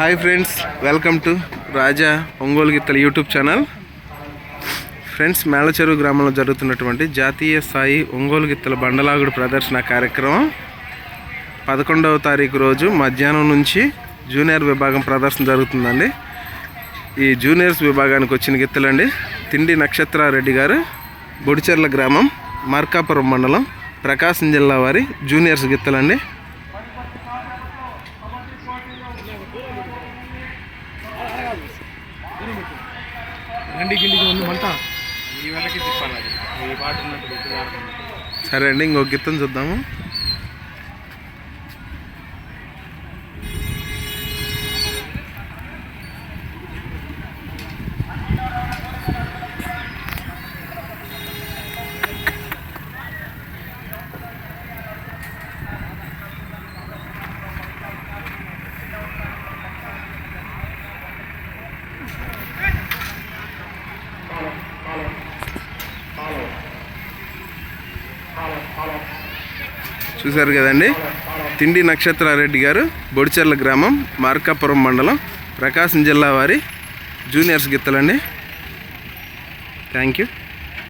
Hi friends welcome to Raja Ongole గిత్తల YouTube channel. Friends మేళచెరువు గ్రామంలో జరుగుతున్నటువంటి జాతీయ స్థాయి ఒంగోలు గిత్తల బండలాగుడు ప్రదర్శన కార్యక్రమం పదకొండవ తారీఖు రోజు మధ్యాహ్నం నుంచి జూనియర్ విభాగం ప్రదర్శన జరుగుతుందండి. ఈ జూనియర్స్ విభాగానికి వచ్చిన గిత్తలండి తిండి నక్షత్రారెడ్డి గారు బొడిచెర్ల గ్రామం మార్కాపురం మండలం ప్రకాశం జిల్లా వారి జూనియర్స్ గిత్తలండి గండి గిండికి ఉంది మంట ఈ వెళ్ళకి తిప్పాలి అది. ఈ పాట ఉన్నట్టు. సరే అండి ఇంకో గీతం చూద్దాము. చూశారు కదండి? తిండి నక్షత్రారెడ్డి గారు బొడిచెర్ల గ్రామం మార్కాపురం మండలం ప్రకాశం జిల్లా వారి జూనియర్స్ గిత్తలండి. Thank you.